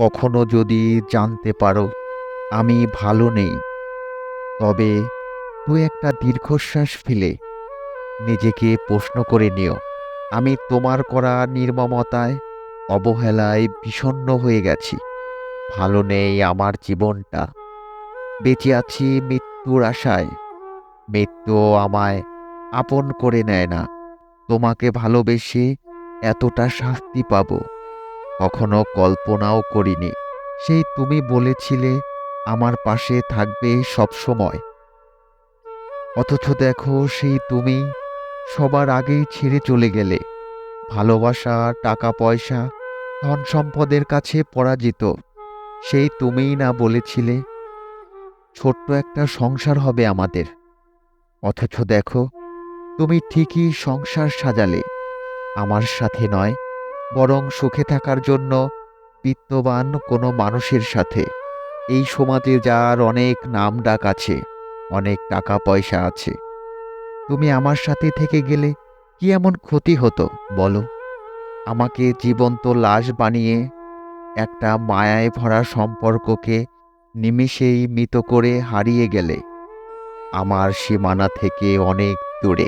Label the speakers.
Speaker 1: কখনো যদি জানতে পারো, আমি ভালো নেই। তবে তুই একটা দীর্ঘশ্বাস ফেলে নিজেকে প্রশ্ন করে নিও। আমি তোমার করা নির্মমতায়, অবহেলায় বিষণ্ণ হয়ে গেছি। ভালো নেই আমার জীবনটা। বেঁচে আছি মৃত্যুর আশায়। মৃত্যু আমায় আপন করে নেয় না। তোমাকে ভালোবেসে এতটা শাস্তি পাবো। কখনো কল্পনাও করিনি। সেই তুমি বলেছিলে, আমার পাশে থাকবে সব সময়। অথচ দেখো, সেই তুমি সবার আগেই ছেড়ে চলে গেলে। ভালোবাসা টাকা পয়সা ধন সম্পদের কাছে পরাজিত। সেই তুমিই না বলেছিলে, ছোট্ট একটা সংসার হবে আমাদের। অথচ দেখো, তুমি ঠিকই সংসার সাজালে। আমার সাথে নয় বরং সুখে থাকার জন্য বিত্তবান কোনো মানুষের সাথে। এই সমাজে যার অনেক নাম ডাক আছে, অনেক টাকা পয়সা আছে। তুমি আমার সাথে থেকে গেলে কি এমন ক্ষতি হতো, বলো? আমাকে জীবন্ত লাশ বানিয়ে একটা মায়ায় ভরা সম্পর্ককে নিমিষেই মৃত করে হারিয়ে গেলে। আমার সীমানা থেকে অনেক দূরে।